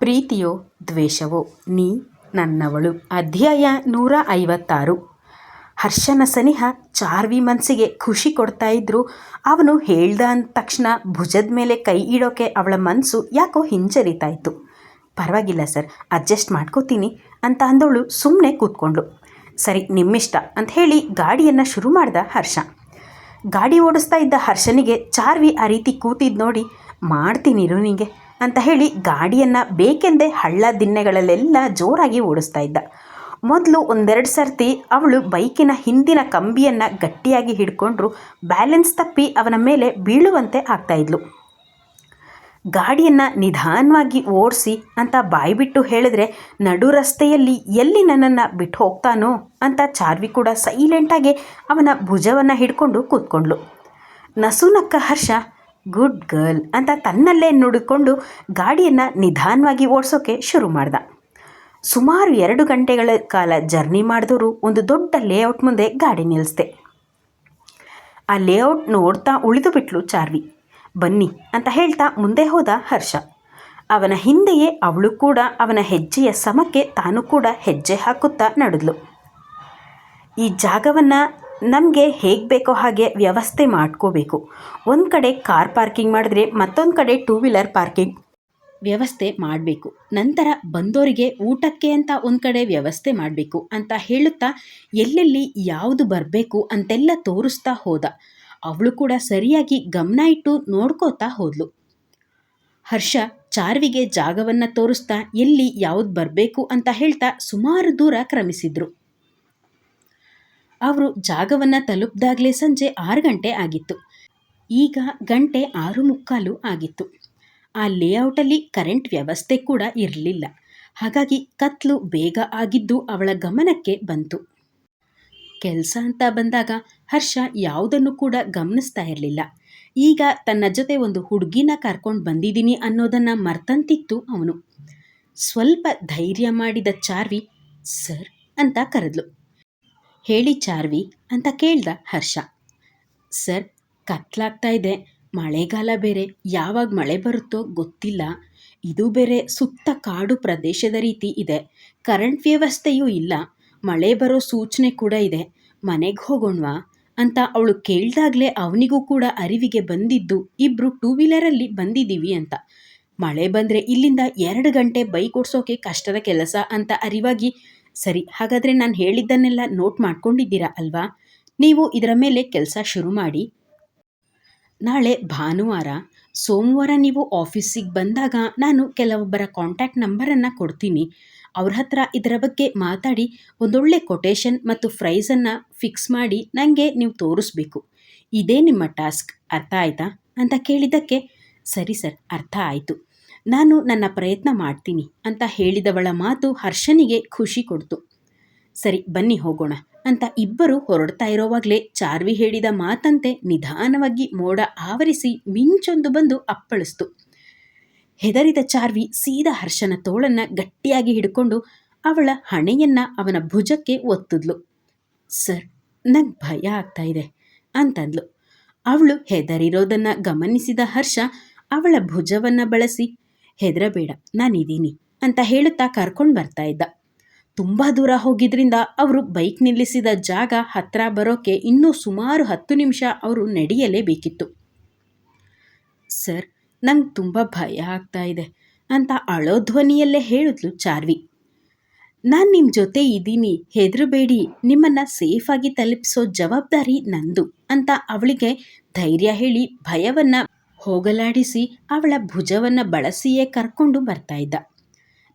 ಪ್ರೀತಿಯೋ ದ್ವೇಷವೋ ನೀ ನನ್ನವಳು. ಅಧ್ಯಾಯ ನೂರ ಐವತ್ತಾರು. ಹರ್ಷನ ಸನಿಹ ಚಾರ್ವಿ ಮನಸ್ಸಿಗೆ ಖುಷಿ ಕೊಡ್ತಾ ಇದ್ರು. ಅವನು ಹೇಳ್ದ ಅಂದ ತಕ್ಷಣ ಭುಜದ ಮೇಲೆ ಕೈ ಇಡೋಕೆ ಅವಳ ಮನಸ್ಸು ಯಾಕೋ ಹಿಂಜರಿತಾ ಇತ್ತು ಪರವಾಗಿಲ್ಲ ಸರ್, ಅಡ್ಜಸ್ಟ್ ಮಾಡ್ಕೋತೀನಿ ಅಂತ ಅಂದವಳು ಸುಮ್ಮನೆ ಕೂತ್ಕೊಂಡು. ಸರಿ, ನಿಮ್ಮಿಷ್ಟ ಅಂತ ಹೇಳಿ ಗಾಡಿಯನ್ನು ಶುರು ಮಾಡ್ದ ಹರ್ಷ. ಗಾಡಿ ಓಡಿಸ್ತಾ ಇದ್ದ ಹರ್ಷನಿಗೆ ಚಾರ್ವಿ ಆ ರೀತಿ ಕೂತಿದ್ದು ನೋಡಿ, ಮಾಡ್ತೀನಿ ನಿನಗೆ ನಿಂಗೆ. ಅಂತ ಹೇಳಿ ಗಾಡಿಯನ್ನು ಬೇಕೆಂದೇ ಹಳ್ಳ ದಿನ್ನೆಗಳಲ್ಲೆಲ್ಲ ಜೋರಾಗಿ ಓಡಿಸ್ತಾ ಇದ್ದ. ಮೊದಲು ಒಂದೆರಡು ಸರ್ತಿ ಅವಳು ಬೈಕಿನ ಹಿಂದಿನ ಕಂಬಿಯನ್ನು ಗಟ್ಟಿಯಾಗಿ ಹಿಡ್ಕೊಂಡ್ರು ಬ್ಯಾಲೆನ್ಸ್ ತಪ್ಪಿ ಅವನ ಮೇಲೆ ಬೀಳುವಂತೆ ಆಗ್ತಾಯಿದ್ಲು ಗಾಡಿಯನ್ನು ನಿಧಾನವಾಗಿ ಓಡಿಸಿ ಅಂತ ಬಾಯ್ಬಿಟ್ಟು ಹೇಳಿದ್ರೆ, ನಡು ರಸ್ತೆಯಲ್ಲಿ ಎಲ್ಲಿ ನನ್ನನ್ನು ಬಿಟ್ಟು ಹೋಗ್ತಾನೋ? ಅಂತ ಚಾರ್ವಿ ಕೂಡ ಸೈಲೆಂಟಾಗಿ ಅವನ ಭುಜವನ್ನು ಹಿಡ್ಕೊಂಡು ಕೂತ್ಕೊಂಡ್ಳು. ನಸುನಕ್ಕ ಹರ್ಷ ಗುಡ್ ಗರ್ಲ್ ಅಂತ ತನ್ನಲ್ಲೇ ನುಡಿಕೊಂಡು ಗಾಡಿಯನ್ನು ನಿಧಾನವಾಗಿ ಓಡಿಸೋಕೆ ಶುರು ಮಾಡ್ದ. ಸುಮಾರು ಎರಡು ಗಂಟೆಗಳ ಕಾಲ ಜರ್ನಿ ಮಾಡಿದವರು ಒಂದು ದೊಡ್ಡ ಲೇಔಟ್ ಮುಂದೆ ಗಾಡಿ ನಿಲ್ಲಿಸ್ದೆ ಆ ಲೇಔಟ್ ನೋಡ್ತಾ ಉಳಿದು ಬಿಟ್ಲು ಚಾರ್ವಿ. ಬನ್ನಿ ಅಂತ ಹೇಳ್ತಾ ಮುಂದೆ ಹೋದ ಹರ್ಷ. ಅವನ ಹಿಂದೆಯೇ ಅವಳು ಕೂಡ ಅವನ ಹೆಜ್ಜೆಯ ಸಮಕ್ಕೆ ತಾನು ಕೂಡ ಹೆಜ್ಜೆ ಹಾಕುತ್ತಾ ನಡೆದ್ಲು. ಈ ಜಾಗವನ್ನು ನಮಗೆ ಹೇಗೆ ಬೇಕೋ ಹಾಗೆ ವ್ಯವಸ್ಥೆ ಮಾಡ್ಕೋಬೇಕು. ಒಂದು ಕಡೆ ಕಾರ್ ಪಾರ್ಕಿಂಗ್ ಮಾಡಿದ್ರೆ ಮತ್ತೊಂದು ಕಡೆ ಟೂ ವೀಲರ್ ಪಾರ್ಕಿಂಗ್ ವ್ಯವಸ್ಥೆ ಮಾಡಬೇಕು. ನಂತರ ಬಂದೋರಿಗೆ ಊಟಕ್ಕೆ ಅಂತ ಒಂದು ಕಡೆ ವ್ಯವಸ್ಥೆ ಮಾಡಬೇಕು ಅಂತ ಹೇಳುತ್ತಾ ಎಲ್ಲೆಲ್ಲಿ ಯಾವುದು ಬರಬೇಕು ಅಂತೆಲ್ಲ ತೋರಿಸ್ತಾ ಹೋದ. ಅವಳು ಕೂಡ ಸರಿಯಾಗಿ ಗಮನ ಇಟ್ಟು ನೋಡ್ಕೋತಾ ಹೋದ್ಲು. ಹರ್ಷ ಚಾರ್ವಿಗೆ ಜಾಗವನ್ನು ತೋರಿಸ್ತಾ ಎಲ್ಲಿ ಯಾವುದು ಬರಬೇಕು ಅಂತ ಹೇಳ್ತಾ ಸುಮಾರು ದೂರ ಕ್ರಮಿಸಿದ್ರು. ಅವರು ಜಾಗವನ್ನು ತಲುಪಿದಾಗಲೇ ಸಂಜೆ ಆರು ಗಂಟೆ ಆಗಿತ್ತು. ಈಗ ಗಂಟೆ ಆರು ಮುಕ್ಕಾಲು ಆಗಿತ್ತು. ಆ ಲೇಔಟಲ್ಲಿ ಕರೆಂಟ್ ವ್ಯವಸ್ಥೆ ಕೂಡ ಇರಲಿಲ್ಲ. ಹಾಗಾಗಿ ಕತ್ಲು ಬೇಗ ಆಗಿದ್ದು ಅವಳ ಗಮನಕ್ಕೆ ಬಂತು. ಕೆಲಸ ಅಂತ ಬಂದಾಗ ಹರ್ಷ ಯಾವುದನ್ನು ಕೂಡ ಗಮನಿಸ್ತಾ ಇರಲಿಲ್ಲ. ಈಗ ತನ್ನ ಜೊತೆ ಒಂದು ಹುಡುಗಿನ ಕರ್ಕೊಂಡು ಬಂದಿದ್ದೀನಿ ಅನ್ನೋದನ್ನು ಮರ್ತಂತಿತ್ತು ಅವನು. ಸ್ವಲ್ಪ ಧೈರ್ಯ ಮಾಡಿದ ಚಾರ್ವಿ, ಸರ್ ಅಂತ ಕರೆದ್ಲು. ಹೇಳಿ ಚಾರ್ವಿ ಅಂತ ಕೇಳ್ದ ಹರ್ಷ. ಸರ್, ಕತ್ಲಾಗ್ತಾ ಇದೆ. ಮಳೆಗಾಲ ಬೇರೆ. ಯಾವಾಗ ಮಳೆ ಬರುತ್ತೋ ಗೊತ್ತಿಲ್ಲ. ಇದು ಬೇರೆ ಸುತ್ತ ಕಾಡು ಪ್ರದೇಶದ ರೀತಿ ಇದೆ. ಕರೆಂಟ್ ವ್ಯವಸ್ಥೆಯೂ ಇಲ್ಲ. ಮಳೆ ಬರೋ ಸೂಚನೆ ಕೂಡ ಇದೆ. ಮನೆಗೆ ಹೋಗೋಣವಾ ಅಂತ ಅವಳು ಕೇಳ್ದಾಗಲೇ ಅವನಿಗೂ ಕೂಡ ಅರಿವಿಗೆ ಬಂದಿದ್ದು ಇಬ್ಬರು ಟೂ ವೀಲರಲ್ಲಿ ಬಂದಿದ್ದೀವಿ ಅಂತ. ಮಳೆ ಬಂದರೆ ಇಲ್ಲಿಂದ ಎರಡು ಗಂಟೆ ಬೈಕ್ ಓಡಿಸೋಕೆ ಕಷ್ಟದ ಕೆಲಸ ಅಂತ ಅರಿವಾಗಿ ಸರಿ, ಹಾಗಾದರೆ ನಾನು ಹೇಳಿದ್ದನ್ನೆಲ್ಲ ನೋಟ್ ಮಾಡ್ಕೊಂಡಿದ್ದೀರಾ ಅಲ್ವಾ? ನೀವು ಇದರ ಮೇಲೆ ಕೆಲಸ ಶುರು ಮಾಡಿ. ನಾಳೆ ಭಾನುವಾರ, ಸೋಮವಾರ ನೀವು ಆಫೀಸಿಗೆ ಬಂದಾಗ ನಾನು ಕೆಲವೊಬ್ಬರ ಕಾಂಟ್ಯಾಕ್ಟ್ ನಂಬರನ್ನು ಕೊಡ್ತೀನಿ. ಅವ್ರ ಹತ್ರ ಇದರ ಬಗ್ಗೆ ಮಾತಾಡಿ, ಒಂದೊಳ್ಳೆ ಕೊಟೇಶನ್ ಮತ್ತು ಪ್ರೈಸನ್ನು ಫಿಕ್ಸ್ ಮಾಡಿ ನನಗೆ ನೀವು ತೋರಿಸ್ಬೇಕು. ಇದೇ ನಿಮ್ಮ ಟಾಸ್ಕ್ ಅರ್ಥ ಆಯ್ತಾ? ಅಂತ ಕೇಳಿದ್ದಕ್ಕೆ, ಸರಿ ಸರ್, ಅರ್ಥ ಆಯಿತು. ನಾನು ನನ್ನ ಪ್ರಯತ್ನ ಮಾಡ್ತೀನಿ ಅಂತ ಹೇಳಿದವಳ ಮಾತು ಹರ್ಷನಿಗೆ ಖುಷಿ ಕೊಡ್ತು. ಸರಿ, ಬನ್ನಿ ಹೋಗೋಣ ಅಂತ ಇಬ್ಬರು ಹೊರಡ್ತಾ ಇರೋವಾಗಲೇ ಚಾರ್ವಿ ಹೇಳಿದ ಮಾತಂತೆ ನಿಧಾನವಾಗಿ ಮೋಡ ಆವರಿಸಿ ಮಿಂಚೊಂದು ಬಂದು ಅಪ್ಪಳಿಸ್ತು. ಹೆದರಿದ ಚಾರ್ವಿ ಸೀದ ಹರ್ಷನ ತೋಳನ್ನ ಗಟ್ಟಿಯಾಗಿ ಹಿಡ್ಕೊಂಡು ಅವಳ ಹಣೆಯನ್ನ ಅವನ ಭುಜಕ್ಕೆ ಒತ್ತಿದ್ಲು. ಸರ್, ನಂಗೆ ಭಯ ಆಗ್ತಾ ಇದೆ ಅಂತಂದ್ಲು. ಅವಳು ಹೆದರಿರೋದನ್ನ ಗಮನಿಸಿದ ಹರ್ಷ ಅವಳ ಭುಜವನ್ನ ಬಳಸಿ ಹೆದರಬೇಡ ನಾನಿದ್ದೀನಿ ಅಂತ ಹೇಳುತ್ತಾ ಕರ್ಕೊಂಡು ಬರ್ತಾ ಇದ್ದ. ತುಂಬ ದೂರ ಹೋಗಿದ್ರಿಂದ ಅವರು ಬೈಕ್ ನಿಲ್ಲಿಸಿದ ಜಾಗ ಹತ್ರ ಬರೋಕೆ ಇನ್ನೂ ಸುಮಾರು ಹತ್ತು ನಿಮಿಷ ಅವರು ನಡೆಯಲೇಬೇಕಿತ್ತು. ಸರ್, ನಂಗೆ ತುಂಬ ಭಯ ಆಗ್ತಾ ಇದೆ ಅಂತ ಅಳೋ ಧ್ವನಿಯಲ್ಲೇ ಹೇಳಿದ್ಲು ಚಾರ್ವಿ. ನಾನು ನಿಮ್ಮ ಜೊತೆ ಇದ್ದೀನಿ ಹೆದರಬೇಡಿ, ನಿಮ್ಮನ್ನು ಸೇಫಾಗಿ ತಲುಪಿಸೋ ಜವಾಬ್ದಾರಿ ನಂದು ಅಂತ ಅವಳಿಗೆ ಧೈರ್ಯ ಹೇಳಿ ಭಯವನ್ನು ಹೋಗಲಾಡಿಸಿ ಅವಳ ಭುಜವನ್ನು ಬಳಸಿಯೇ ಕರ್ಕೊಂಡು ಬರ್ತಾ ಇದ್ದ.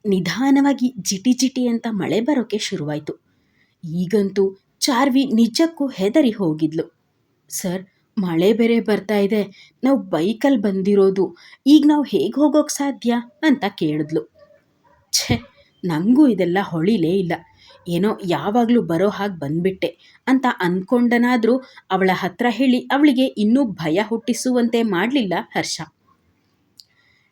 ನಿಧಾನವಾಗಿ ಜಿಟಿ ಜಿಟಿ ಅಂತ ಮಳೆ ಬರೋಕೆ ಶುರುವಾಯಿತು. ಈಗಂತೂ ಚಾರ್ವಿ ನಿಜಕ್ಕೂ ಹೆದರಿ ಹೋಗಿದ್ಲು. ಸರ್, ಮಳೆ ಬೇರೆ ಬರ್ತಾ ಇದೆ. ನಾವು ಬೈಕಲ್ಲಿ ಬಂದಿರೋದು. ಈಗ ನಾವು ಹೇಗೆ ಹೋಗೋಕ್ಕೆ ಸಾಧ್ಯ? ಅಂತ ಕೇಳಿದ್ಲು. ಛೆ ನನಗೂ ಇದೆಲ್ಲ ಹೊಳಿಲೇ ಇಲ್ಲ. ಏನೋ ಯಾವಾಗಲೂ ಬರೋ ಹಾಗೆ ಬಂದ್ಬಿಟ್ಟೆ ಅಂತ ಅಂದ್ಕೊಂಡನಾದರೂ ಅವಳ ಹತ್ರ ಹೇಳಿ ಅವಳಿಗೆ ಇನ್ನೂ ಭಯ ಹುಟ್ಟಿಸುವಂತೆ ಮಾಡಲಿಲ್ಲ ಹರ್ಷ.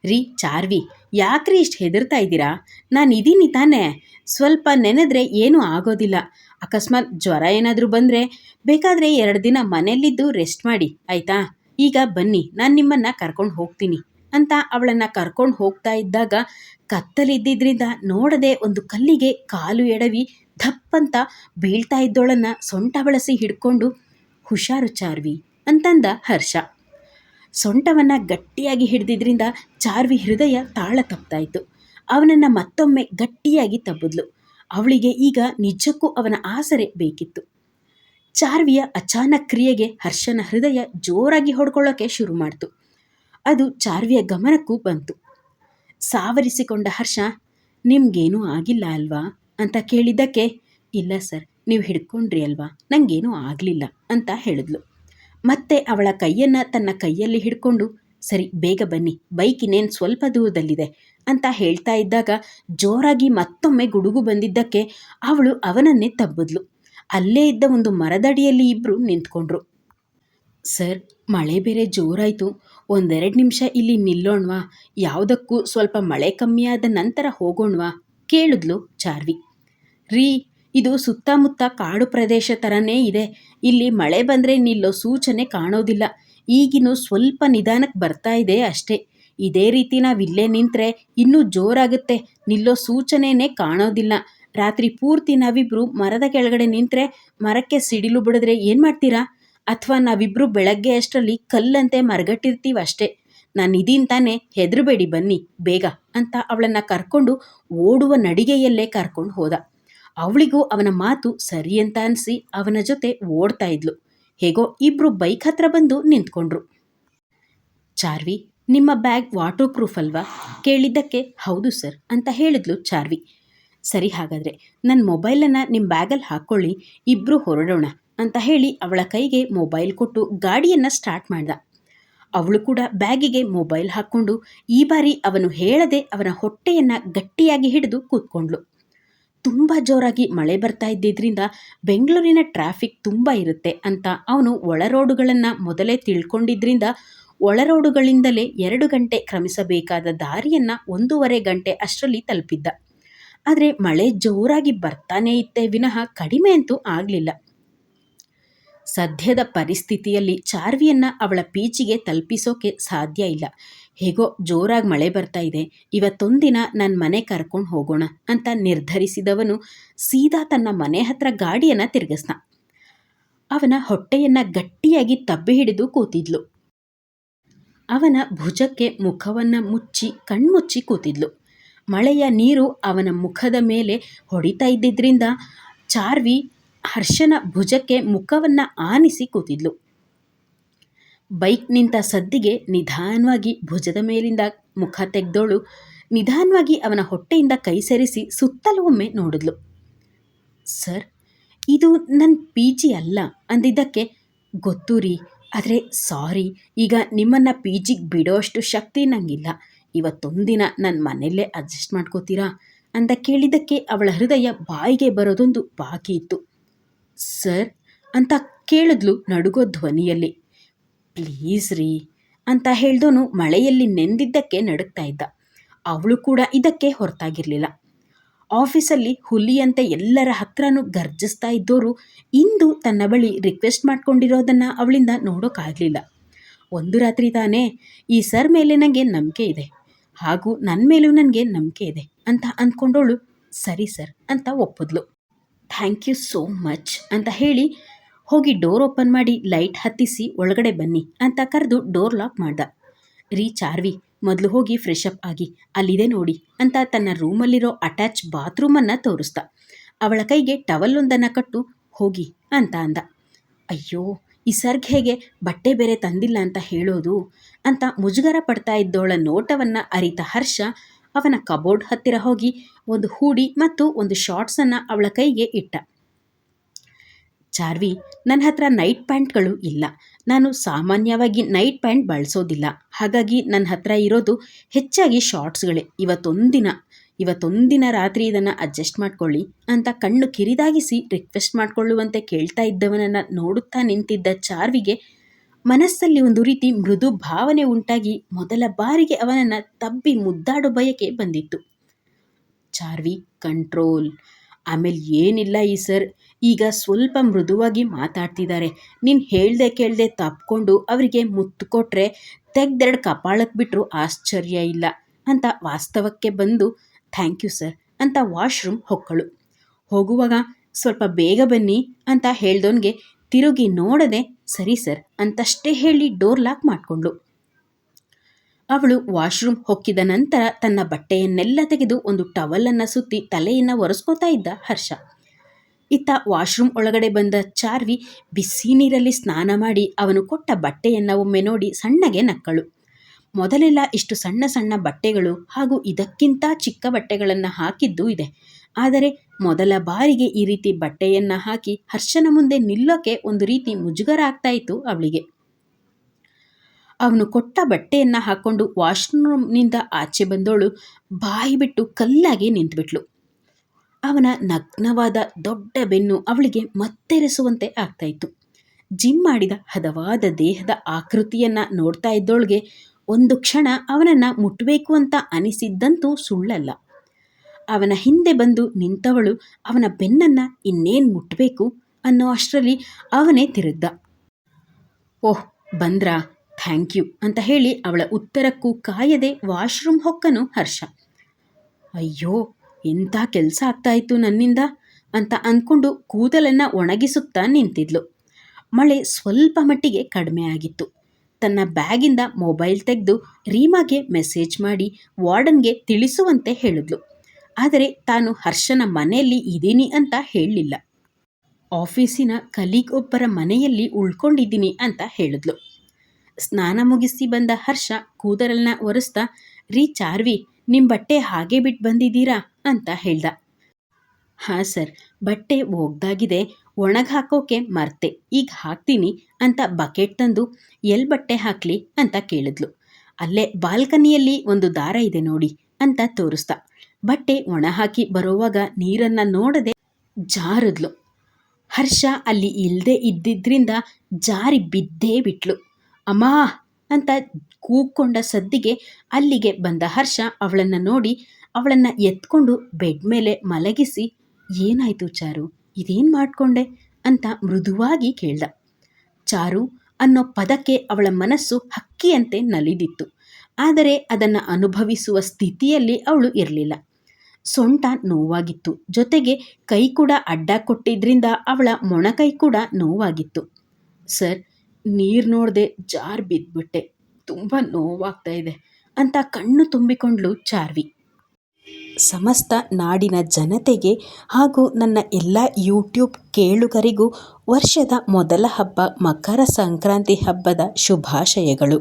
ರೀ, ಚಾರ್ವಿ, ಯಾಕ್ರಿ ಇಷ್ಟು ಹೆದರ್ತಾ ಇದ್ದೀರಾ? ನಾನು ಇದೀನಿ ತಾನೇ. ಸ್ವಲ್ಪ ನೆನೆದ್ರೆ ಏನೂ ಆಗೋದಿಲ್ಲ. ಅಕಸ್ಮಾತ್ ಜ್ವರ ಏನಾದರೂ ಬಂದರೆ ಬೇಕಾದರೆ ಎರಡು ದಿನ ಮನೆಯಲ್ಲಿದ್ದು ರೆಸ್ಟ್ ಮಾಡಿ, ಆಯಿತಾ? ಈಗ ಬನ್ನಿ, ನಾನು ನಿಮ್ಮನ್ನು ಕರ್ಕೊಂಡು ಹೋಗ್ತೀನಿ. ಅಂತ ಅವಳನ್ನು ಕರ್ಕೊಂಡು ಹೋಗ್ತಾ ಇದ್ದಾಗ ಕತ್ತಲಿದ್ದಿದ್ರಿಂದ ನೋಡದೆ ಒಂದು ಕಲ್ಲಿಗೆ ಕಾಲು ಎಡವಿ ಧಪ್ಪಂತ ಬೀಳ್ತಾ ಇದ್ದೋಳನ್ನು ಸೊಂಟ ಬಳಸಿ ಹಿಡ್ಕೊಂಡು, ಹುಷಾರು ಚಾರ್ವಿ ಅಂತಂದ ಹರ್ಷ. ಸೊಂಟವನ್ನು ಗಟ್ಟಿಯಾಗಿ ಹಿಡಿದಿದ್ರಿಂದ ಚಾರ್ವಿ ಹೃದಯ ತಾಳ ತಪ್ತಾಯಿತು ಅವನನ್ನು ಮತ್ತೊಮ್ಮೆ ಗಟ್ಟಿಯಾಗಿ ತಬ್ಬಿದ್ಲು. ಅವಳಿಗೆ ಈಗ ನಿಜಕ್ಕೂ ಅವನ ಆಸರೆ ಬೇಕಿತ್ತು. ಚಾರ್ವಿಯ ಅಚಾನಕ್ ಕ್ರಿಯೆಗೆ ಹರ್ಷನ ಹೃದಯ ಜೋರಾಗಿ ಹೊಡ್ಕೊಳ್ಳೋಕೆ ಶುರು ಮಾಡ್ತು. ಅದು ಚಾರ್ವಿಯ ಗಮನಕ್ಕೂ ಬಂತು. ಸಾವರಿಸಿಕೊಂಡ ಹರ್ಷ, ನಿಮ್ಗೇನೂ ಆಗಿಲ್ಲ ಅಲ್ವಾ? ಅಂತ ಕೇಳಿದ್ದಕ್ಕೆ, ಇಲ್ಲ ಸರ್, ನೀವು ಹಿಡ್ಕೊಂಡ್ರಿ ಅಲ್ವಾ? ನನಗೇನೂ ಆಗಲಿಲ್ಲ, ಅಂತ ಹೇಳಿದ್ಲು. ಮತ್ತೆ ಅವಳ ಕೈಯನ್ನು ತನ್ನ ಕೈಯಲ್ಲಿ ಹಿಡ್ಕೊಂಡು, ಸರಿ, ಬೇಗ ಬನ್ನಿ, ಬೈಕ್ ಇನ್ನೇನು ಸ್ವಲ್ಪ ದೂರದಲ್ಲಿದೆ, ಅಂತ ಹೇಳ್ತಾ ಇದ್ದಾಗ ಜೋರಾಗಿ ಮತ್ತೊಮ್ಮೆ ಗುಡುಗು ಬಂದಿದ್ದಕ್ಕೆ ಅವಳು ಅವನನ್ನೇ ತಬ್ಬಿದ್ಲು. ಅಲ್ಲೇ ಇದ್ದ ಒಂದು ಮರದಡಿಯಲ್ಲಿ ಇಬ್ಬರು ನಿಂತ್ಕೊಂಡ್ರು. ಸರ್, ಮಳೆ ಬೇರೆ ಜೋರಾಯಿತು. ಒಂದೆರಡು ನಿಮಿಷ ಇಲ್ಲಿ ನಿಲ್ಲೋಣವಾ? ಯಾವುದಕ್ಕೂ ಸ್ವಲ್ಪ ಮಳೆ ಕಮ್ಮಿಯಾದ ನಂತರ ಹೋಗೋಣವಾ? ಕೇಳಿದ್ಲು ಚಾರ್ವಿ. ರೀ, ಇದು ಸುತ್ತಮುತ್ತ ಕಾಡು ಪ್ರದೇಶ ಥರನೇ ಇದೆ. ಇಲ್ಲಿ ಮಳೆ ಬಂದರೆ ನಿಲ್ಲೋ ಸೂಚನೆ ಕಾಣೋದಿಲ್ಲ. ಈಗಿನೂ ಸ್ವಲ್ಪ ನಿಧಾನಕ್ಕೆ ಬರ್ತಾ ಇದೆ ಅಷ್ಟೇ. ಇದೇ ರೀತಿ ನಾವು ಇಲ್ಲೇ ನಿಂತರೆ ಇನ್ನೂ ಜೋರಾಗುತ್ತೆ. ನಿಲ್ಲೋ ಸೂಚನೆನೇ ಕಾಣೋದಿಲ್ಲ. ರಾತ್ರಿ ಪೂರ್ತಿ ನಾವಿಬ್ಬರು ಮರದ ಕೆಳಗಡೆ ನಿಂತರೆ ಮರಕ್ಕೆ ಸಿಡಿಲು ಬಿಡಿದ್ರೆ ಏನು ಮಾಡ್ತೀರಾ? ಅಥವಾ ನಾವಿಬ್ಬರು ಬೆಳಗ್ಗೆ ಅಷ್ಟರಲ್ಲಿ ಕಲ್ಲಂತೆ ಮರಗಟ್ಟಿರ್ತೀವಷ್ಟೇ ನಾನು ಇದೀನ್ ತಾನೇ ಹೆದರಬೇಡಿ ಬನ್ನಿ, ಬೇಗ ಅಂತ ಅವಳನ್ನು ಕರ್ಕೊಂಡು ಓಡುವ ನಡಿಗೆಯಲ್ಲೇ ಕರ್ಕೊಂಡು ಹೋದ. ಅವಳಿಗೂ ಅವನ ಮಾತು ಸರಿ ಅಂತ ಅನಿಸಿ ಅವನ ಜೊತೆ ಓಡ್ತಾ ಇದ್ಲು. ಹೇಗೋ ಇಬ್ರು ಬೈಕ್ ಹತ್ರ ಬಂದು ನಿಂತ್ಕೊಂಡ್ರು. ಚಾರ್ವಿ, ನಿಮ್ಮ ಬ್ಯಾಗ್ ವಾಟರ್ ಪ್ರೂಫ್ ಅಲ್ವಾ? ಕೇಳಿದ್ದಕ್ಕೆ ಹೌದು ಸರ್ ಅಂತ ಹೇಳಿದ್ಲು ಚಾರ್ವಿ. ಸರಿ ಹಾಗಾದರೆ ನನ್ನ ಮೊಬೈಲನ್ನು ನಿಮ್ಮ ಬ್ಯಾಗಲ್ಲಿ ಹಾಕ್ಕೊಳ್ಳಿ ಇಬ್ಬರು ಹೊರಡೋಣ. ಅಂತ ಹೇಳಿ ಅವಳ ಕೈಗೆ ಮೊಬೈಲ್ ಕೊಟ್ಟು ಗಾಡಿಯನ್ನು ಸ್ಟಾರ್ಟ್ ಮಾಡ್ದ. ಅವಳು ಕೂಡ ಬ್ಯಾಗಿಗೆ ಮೊಬೈಲ್ ಹಾಕ್ಕೊಂಡು ಈ ಬಾರಿ ಅವನು ಹೇಳದೆ ಅವನ ಹೊಟ್ಟೆಯನ್ನು ಗಟ್ಟಿಯಾಗಿ ಹಿಡಿದು ಕೂತ್ಕೊಂಡ್ಳು. ತುಂಬ ಜೋರಾಗಿ ಮಳೆ ಬರ್ತಾ ಇದ್ದಿದ್ದರಿಂದ ಬೆಂಗಳೂರಿನ ಟ್ರಾಫಿಕ್ ತುಂಬ ಇರುತ್ತೆ ಅಂತ ಅವನು ಒಳ ರೋಡುಗಳನ್ನು ಮೊದಲೇ ತಿಳ್ಕೊಂಡಿದ್ರಿಂದ ಒಳ ರೋಡುಗಳಿಂದಲೇ ಎರಡು ಗಂಟೆ ಕ್ರಮಿಸಬೇಕಾದ ದಾರಿಯನ್ನು ಒಂದೂವರೆ ಗಂಟೆ ಅಷ್ಟರಲ್ಲಿ ತಲುಪಿದ್ದ. ಆದರೆ ಮಳೆ ಜೋರಾಗಿ ಬರ್ತಾನೇ ಇತ್ತೇ ವಿನಃ ಕಡಿಮೆ ಅಂತೂ ಆಗಲಿಲ್ಲ. ಸದ್ಯದ ಪರಿಸ್ಥಿತಿಯಲ್ಲಿ ಚಾರ್ವಿಯನ್ನು ಅವಳ ಪೀಚಿಗೆ ತಲುಪಿಸೋಕೆ ಸಾಧ್ಯ ಇಲ್ಲ. ಹೇಗೋ ಜೋರಾಗಿ ಮಳೆ ಬರ್ತಾ ಇದೆ. ಇವತ್ತೊಂದಿನ ನನ್ನ ಮನೆ ಕರ್ಕೊಂಡು ಹೋಗೋಣ ಅಂತ ನಿರ್ಧರಿಸಿದವನು ಸೀದಾ ತನ್ನ ಮನೆ ಹತ್ರ ಗಾಡಿಯನ್ನು ತಿರುಗಿಸ್ನ ಅವನ ಹೊಟ್ಟೆಯನ್ನು ಗಟ್ಟಿಯಾಗಿ ತಬ್ಬಿ ಹಿಡಿದು ಕೂತಿದ್ಲು. ಅವನ ಭುಜಕ್ಕೆ ಮುಖವನ್ನು ಮುಚ್ಚಿ ಕಣ್ಮುಚ್ಚಿ ಕೂತಿದ್ಲು. ಮಳೆಯ ನೀರು ಅವನ ಮುಖದ ಮೇಲೆ ಹೊಡಿತಾ ಇದ್ದಿದ್ದರಿಂದ ಚಾರ್ವಿ ಹರ್ಷನ ಭುಜಕ್ಕೆ ಮುಖವನ್ನು ಆನಿಸಿ ಕೂತಿದ್ಲು. ಬೈಕ್ ನಿಂತ ಸದ್ದಿಗೆ ನಿಧಾನವಾಗಿ ಭುಜದ ಮೇಲಿಂದ ಮುಖ ತೆಗೆದೋಳು ನಿಧಾನವಾಗಿ ಅವನ ಹೊಟ್ಟೆಯಿಂದ ಕೈ ಸರಿಸಿ ಸುತ್ತಲೂ ಒಮ್ಮೆ ನೋಡಿದ್ಲು. ಸರ್, ಇದು ನನ್ನ ಪಿ ಜಿ ಅಲ್ಲ ಅಂದಿದ್ದಕ್ಕೆ ಗೊತ್ತು ರೀ, ಆದರೆ ಸಾರಿ, ಈಗ ನಿಮ್ಮನ್ನು ಪಿ ಜಿಗೆ ಬಿಡೋಷ್ಟು ಶಕ್ತಿ ನನಗಿಲ್ಲ ಇವತ್ತೊಂದಿನ ನನ್ನ ಮನೆಯಲ್ಲೇ ಅಡ್ಜಸ್ಟ್ ಮಾಡ್ಕೋತೀರಾ? ಅಂತ ಕೇಳಿದ್ದಕ್ಕೆ ಅವಳ ಹೃದಯ ಬಾಯಿಗೆ ಬರೋದೊಂದು ಬಾಕಿ ಇತ್ತು. ಸರ್ ಅಂತ ಕೇಳಿದ್ಲು ನಡುಗೋ ಧ್ವನಿಯಲ್ಲಿ. ಪ್ಲೀಸ್ ರೀ ಅಂತ ಹೇಳ್ದೋನು ಮಳೆಯಲ್ಲಿ ನೆಂದಿದ್ದಕ್ಕೆ ನಡುಗ್ತಾ ಇದ್ದ. ಅವಳು ಕೂಡ ಇದಕ್ಕೆ ಹೊರತಾಗಿರಲಿಲ್ಲ. ಆಫೀಸಲ್ಲಿ ಹುಲಿಯಂತೆ ಎಲ್ಲರ ಹತ್ರನೂ ಗರ್ಜಿಸ್ತಾ ಇದ್ದೋರು ಇಂದು ತನ್ನ ಬಳಿ ರಿಕ್ವೆಸ್ಟ್ ಮಾಡ್ಕೊಂಡಿರೋದನ್ನು ಅವಳಿಂದ ನೋಡೋಕ್ಕಾಗಲಿಲ್ಲ ಒಂದು ರಾತ್ರಿ ತಾನೇ ಈ ಸರ್ ಮೇಲೆ ನನಗೆ ನಂಬಿಕೆ ಇದೆ. ಹಾಗೂ ನನ್ನ ಮೇಲೂ ನನಗೆ ನಂಬಿಕೆ ಇದೆ ಅಂತ ಅಂದ್ಕೊಂಡವಳು ಸರಿ ಸರ್ ಅಂತ ಒಪ್ಪಿದ್ಲು. ಥ್ಯಾಂಕ್ ಯು ಸೋ ಮಚ್ ಅಂತ ಹೇಳಿ ಹೋಗಿ ಡೋರ್ ಓಪನ್ ಮಾಡಿ ಲೈಟ್ ಹತ್ತಿಸಿ ಒಳಗಡೆ ಬನ್ನಿ ಅಂತ ಕರೆದು ಡೋರ್ ಲಾಕ್ ಮಾಡ್ದ. ರೀ ಚಾರ್ವಿ, ಮೊದಲು ಹೋಗಿ ಫ್ರೆಶ್ ಅಪ್ ಆಗಿ, ಅಲ್ಲಿದೆ ನೋಡಿ ಅಂತ ತನ್ನ ರೂಮಲ್ಲಿರೋ ಅಟ್ಯಾಚ್ ಬಾತ್ರೂಮನ್ನು ತೋರಿಸ್ದ. ಅವಳ ಕೈಗೆ ಟವಲ್ಲೊಂದನ್ನು ಕಟ್ಟು ಹೋಗಿ ಅಂತ ಅಂದ. ಅಯ್ಯೋ, ಈ ಸರ್ಗ್ ಹೇಗೆ ಬಟ್ಟೆ ಬೇರೆ ತಂದಿಲ್ಲ ಅಂತ ಹೇಳೋದು ಅಂತ ಮುಜುಗರ ಪಡ್ತಾ ಇದ್ದವಳ ನೋಟವನ್ನು ಅರಿತ ಹರ್ಷ ಅವನ ಕಬೋರ್ಡ್ ಹತ್ತಿರ ಹೋಗಿ ಒಂದು ಹೂಡಿ ಮತ್ತು ಒಂದು ಶಾರ್ಟ್ಸನ್ನು ಅವಳ ಕೈಗೆ ಇಟ್ಟ. ಚಾರ್ವಿ, ನನ್ನ ಹತ್ರ ನೈಟ್ ಪ್ಯಾಂಟ್ಗಳು ಇಲ್ಲ. ನಾನು ಸಾಮಾನ್ಯವಾಗಿ ನೈಟ್ ಪ್ಯಾಂಟ್ ಬಳಸೋದಿಲ್ಲ. ಹಾಗಾಗಿ ನನ್ನ ಹತ್ರ ಇರೋದು ಹೆಚ್ಚಾಗಿ ಶಾರ್ಟ್ಸ್ಗಳೇ ಇವತ್ತೊಂದಿನ ಇವತ್ತೊಂದಿನ ರಾತ್ರಿ ಇದನ್ನು ಅಡ್ಜಸ್ಟ್ ಮಾಡ್ಕೊಳ್ಳಿ ಅಂತ ಕಣ್ಣು ಕಿರಿದಾಗಿಸಿ ರಿಕ್ವೆಸ್ಟ್ ಮಾಡಿಕೊಳ್ಳುವಂತೆ ಕೇಳ್ತಾ ಇದ್ದವನನ್ನು ನೋಡುತ್ತಾ ನಿಂತಿದ್ದ ಚಾರ್ವಿಗೆ ಮನಸ್ಸಲ್ಲಿ ಒಂದು ರೀತಿ ಮೃದು ಭಾವನೆ ಉಂಟಾಗಿ ಮೊದಲ ಬಾರಿಗೆ ಅವನನ್ನು ತಬ್ಬಿ ಮುದ್ದಾಡೋ ಬಯಕೆ ಬಂದಿತ್ತು. ಚಾರ್ವಿ ಕಂಟ್ರೋಲ್ ಆಮೇಲೆ ಏನಿಲ್ಲ ಈ ಸರ್. ಈಗ ಸ್ವಲ್ಪ ಮೃದುವಾಗಿ ಮಾತಾಡ್ತಿದ್ದಾರೆ ನೀನು ಹೇಳ್ದೆ ಕೇಳ್ದೆ ತಪ್ಕೊಂಡು ಅವರಿಗೆ ಮುತ್ತು ಕೊಟ್ಟರೆ ತೆಗ್ದೆರಡು ಕಪಾಳಕ್ಕೆ ಬಿಟ್ಟರು ಆಶ್ಚರ್ಯ ಇಲ್ಲ ಅಂತ ವಾಸ್ತವಕ್ಕೆ ಬಂದು, ಥ್ಯಾಂಕ್ ಯು ಸರ್ ಅಂತ ವಾಶ್ರೂಮ್ ಹೊಕ್ಕಳು. ಹೋಗುವಾಗ, ಸ್ವಲ್ಪ ಬೇಗ ಬನ್ನಿ ಅಂತ ಹೇಳ್ದವನಿಗೆ ತಿರುಗಿ ನೋಡದೆ, ಸರಿ ಸರ್ ಅಂತಷ್ಟೇ ಹೇಳಿ ಡೋರ್ ಲಾಕ್ ಮಾಡಿಕೊಂಡ್ಳು ಅವಳು ವಾಶ್ರೂಮ್ ಹೊಕ್ಕಿದ ನಂತರ ತನ್ನ ಬಟ್ಟೆಯನ್ನೆಲ್ಲ ತೆಗೆದು ಒಂದು ಟವಲನ್ನು ಸುತ್ತಿ ತಲೆಯನ್ನು ಒರೆಸ್ಕೋತಾ ಇದ್ದ ಹರ್ಷ. ಇತ್ತ ವಾಶ್ರೂಮ್ ಒಳಗಡೆ ಬಂದ ಚಾರ್ವಿ ಬಿಸಿ ನೀರಲ್ಲಿ ಸ್ನಾನ ಮಾಡಿ ಅವನು ಕೊಟ್ಟ ಬಟ್ಟೆಯನ್ನು ಒಮ್ಮೆ ನೋಡಿ ಸಣ್ಣಗೆ ನಕ್ಕಳು. ಮೊದಲೆಲ್ಲ ಇಷ್ಟು ಸಣ್ಣ ಸಣ್ಣ ಬಟ್ಟೆಗಳು ಹಾಗೂ ಇದಕ್ಕಿಂತ ಚಿಕ್ಕ ಬಟ್ಟೆಗಳನ್ನು ಹಾಕಿದ್ದು ಇದೆ. ಆದರೆ ಮೊದಲ ಬಾರಿಗೆ ಈ ರೀತಿ ಬಟ್ಟೆಯನ್ನು ಹಾಕಿ ಹರ್ಷನ ಮುಂದೆ ನಿಲ್ಲೋಕೆ ಒಂದು ರೀತಿ ಮುಜುಗರ ಆಗ್ತಾ ಇತ್ತು ಅವಳಿಗೆ. ಅವನು ಕೊಟ್ಟ ಬಟ್ಟೆಯನ್ನು ಹಾಕ್ಕೊಂಡು ವಾಶ್ರೂಮ್ನಿಂದ ಆಚೆ ಬಂದವಳು ಬಾಯಿ ಬಿಟ್ಟು ಕಲ್ಲಾಗಿ ನಿಂತುಬಿಟ್ಲು. ಅವನ ನಗ್ನವಾದ ದೊಡ್ಡ ಬೆನ್ನು ಅವಳಿಗೆ ಮತ್ತೆರೆಸುವಂತೆ ಆಗ್ತಾಯಿತ್ತು. ಜಿಮ್ ಮಾಡಿದ ಹದವಾದ ದೇಹದ ಆಕೃತಿಯನ್ನು ನೋಡ್ತಾ ಇದ್ದವಳಿಗೆ ಒಂದು ಕ್ಷಣ ಅವನನ್ನು ಮುಟ್ಟಬೇಕು ಅಂತ ಅನಿಸಿದ್ದಂತೂ ಸುಳ್ಳಲ್ಲ. ಅವನ ಹಿಂದೆ ಬಂದು ನಿಂತವಳು, ಅವನ ಬೆನ್ನನ್ನು ಇನ್ನೇನು ಮುಟ್ಟಬೇಕು ಅನ್ನೋ ಅಷ್ಟರಲ್ಲಿ ಅವನೇ ತಿರುದ್ದ. ಓಹ್, ಬಂದ್ರಾ? ಥ್ಯಾಂಕ್ ಯು ಅಂತ ಹೇಳಿ ಅವಳ ಉತ್ತರಕ್ಕೂ ಕಾಯದೆ ವಾಶ್ರೂಮ್ ಹೊಕ್ಕನು ಹರ್ಷ. ಅಯ್ಯೋ, ಎಂಥ ಕೆಲಸ ಆಗ್ತಾಯಿತ್ತು ನನ್ನಿಂದ ಅಂತ ಅಂದ್ಕೊಂಡು ಕೂದಲನ್ನು ಒಣಗಿಸುತ್ತಾ ನಿಂತಿದ್ಲು. ಮಳೆ ಸ್ವಲ್ಪ ಮಟ್ಟಿಗೆ ಕಡಿಮೆ ಆಗಿತ್ತು. ತನ್ನ ಬ್ಯಾಗಿಂದ ಮೊಬೈಲ್ ತೆಗೆದು ರೀಮಾಗೆ ಮೆಸೇಜ್ ಮಾಡಿ ವಾರ್ಡನ್ಗೆ ತಿಳಿಸುವಂತೆ ಹೇಳಿದ್ಲು. ಆದರೆ ತಾನು ಹರ್ಷನ ಮನೆಯಲ್ಲಿ ಇದ್ದೀನಿ ಅಂತ ಹೇಳಲಿಲ್ಲ. ಆಫೀಸಿನ ಕಲೀಗ್ ಒಬ್ಬರ ಮನೆಯಲ್ಲಿ ಉಳ್ಕೊಂಡಿದ್ದೀನಿ ಅಂತ ಹೇಳಿದ್ಲು. ಸ್ನಾನ ಮುಗಿಸಿ ಬಂದ ಹರ್ಷ ಕೂದಲನ್ನ ಒರೆಸ್ತಾ, ರೀ ಚಾರ್ವಿ ನಿಮ್ಮ ಬಟ್ಟೆ ಹಾಗೆ ಬಿಟ್ಟು ಬಂದಿದ್ದೀರಾ ಅಂತ ಹೇಳ್ದ. ಹಾಂ ಸರ್, ಬಟ್ಟೆ ಒಗ್ದಾಗಿದೆ ಒಣಗ ಹಾಕೋಕೆ ಮರ್ತೆ, ಈಗ ಹಾಕ್ತೀನಿ ಅಂತ ಬಕೆಟ್ ತಂದು ಎಲ್ಲಿ ಬಟ್ಟೆ ಹಾಕಲಿ ಅಂತ ಕೇಳಿದ್ಲು. ಅಲ್ಲೇ ಬಾಲ್ಕನಿಯಲ್ಲಿ ಒಂದು ದಾರ ಇದೆ ನೋಡಿ ಅಂತ ತೋರಿಸ್ದ ಬಟ್ಟೆ ಒಣಹಾಕಿ ಬರುವಾಗ ನೀರನ್ನ ನೋಡದೆ ಜಾರದ್ಲು. ಹರ್ಷ ಅಲ್ಲಿ ಇಲ್ಲದೆ ಇದ್ದಿದ್ರಿಂದ ಜಾರಿ ಬಿದ್ದೇ ಬಿಟ್ಲು. ಅಮ್ಮ ಅಂತ ಕೂಗ್ಕೊಂಡ ಸದ್ದಿಗೆ ಅಲ್ಲಿಗೆ ಬಂದ ಹರ್ಷ ಅವಳನ್ನ ನೋಡಿ ಅವಳನ್ನ ಎತ್ಕೊಂಡು ಬೆಡ್ ಮೇಲೆ ಮಲಗಿಸಿ, ಏನಾಯಿತು ಚಾರು? ಇದೇನು ಮಾಡಿಕೊಂಡೆ? ಅಂತ ಮೃದುವಾಗಿ ಕೇಳ್ದ. ಚಾರು ಅನ್ನೋ ಪದಕ್ಕೆ ಅವಳ ಮನಸ್ಸು ಹಕ್ಕಿಯಂತೆ ನಲಿದಿತ್ತು. ಆದರೆ ಅದನ್ನು ಅನುಭವಿಸುವ ಸ್ಥಿತಿಯಲ್ಲಿ ಅವಳು ಇರಲಿಲ್ಲ. ಸೊಂಟ ನೋವಾಗಿತ್ತು. ಜೊತೆಗೆ ಕೈ ಕೂಡ ಅಡ್ಡ ಕೊಟ್ಟಿದ್ರಿಂದ ಅವಳ ಮೊಣಕೈ ಕೂಡ ನೋವಾಗಿತ್ತು. ಸರ್, ನೀರು ನೋಡದೆ ಜಾರ್ ಬಿದ್ದುಬಿಟ್ಟೆ ತುಂಬ ನೋವಾಗ್ತಾ ಇದೆ ಅಂತ ಕಣ್ಣು ತುಂಬಿಕೊಂಡ್ಲು ಚಾರ್ವಿ. ಸಮಸ್ತ ನಾಡಿನ ಜನತೆಗೆ ಹಾಗೂ ನನ್ನ ಎಲ್ಲ ಯೂಟ್ಯೂಬ್ ಕೇಳುಗರಿಗೂ ವರ್ಷದ ಮೊದಲ ಹಬ್ಬ ಮಕರ ಸಂಕ್ರಾಂತಿ ಹಬ್ಬದ ಶುಭಾಶಯಗಳು.